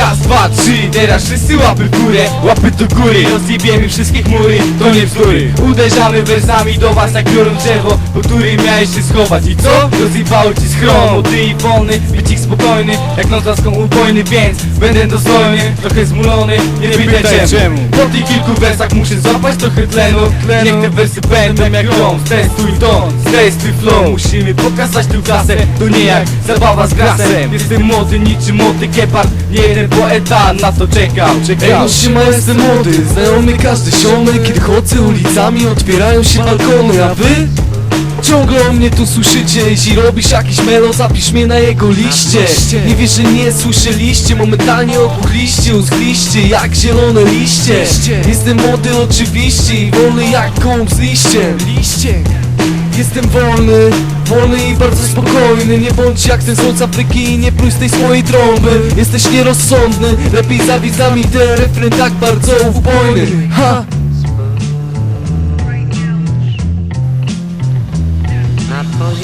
Raz, dwa, trzy, teraz wszyscy łapy w górę Łapy do góry, rozjebiemy wszystkie chmury To nie bzdury. Uderzamy wersami do was jak biorą drzewo Po którym miałeś się schować. I co? Rozjebało ci schron Młody i wolny, ich spokojny Jak noc laską ubojny, więc Będę dostojny, trochę zmulony Nie pytaj czemu. Po tych kilku wersach muszę złapać trochę tlenu. Niech te wersy będą jak grom Testuj ton, testuj flow. Musimy pokazać tę klasę To nie jak zabawa z grasem. Jestem młody niczym młody gepard Nie jeden poeta na to czekał Ej Czekał no siema jestem młody, znajomy każdy siomy Kiedy chodzę ulicami otwierają się balkony A wy? Ciągle o mnie tu słyszycie. Jeśli robisz jakiś melo zapisz mnie na jego liście. Nie wiesz, że nie słyszeliście? Momentalnie opuchliście, uschliście Jak zielone liście. Jestem młody oczywiście i wolny jak gołąb z liściem Jestem wolny, wolny i bardzo spokojny. Nie bądź jak ten słońc Afryki nie pluj z tej swojej trąby. Jesteś nierozsądny, lepiej zawidz nami ten refren tak bardzo ubojny. Ha!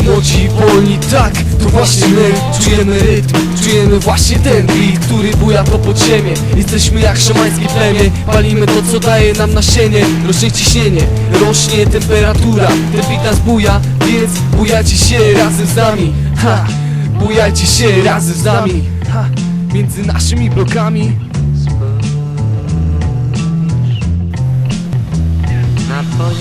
Młodzi wolni, tak, to właśnie my Czujemy rytm, czujemy właśnie ten beat Który buja to podziemie Jesteśmy jak szamańskie plemię Palimy to co daje nam nasienie Rośnie ciśnienie, rośnie temperatura Ten beat nas buja, więc bujajcie się razem z nami Ha! Bujajcie się razem z nami Ha! Między naszymi blokami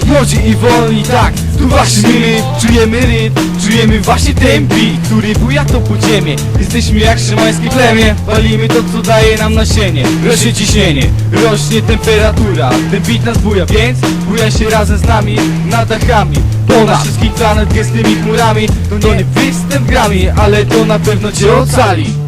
Młodzi i wolni, tak, właśnie my Czujemy rytm, czujemy właśnie ten beat Który buja to podziemie. Jesteśmy jak szymańskie plemię Palimy to co daje nam nasienie. Rośnie ciśnienie, rośnie temperatura. Ten beat nas buja, więc buja się razem z nami Nad dachami. Ponad wszystkich planet gęstymi chmurami. To nie występ grami, ale to na pewno cię ocali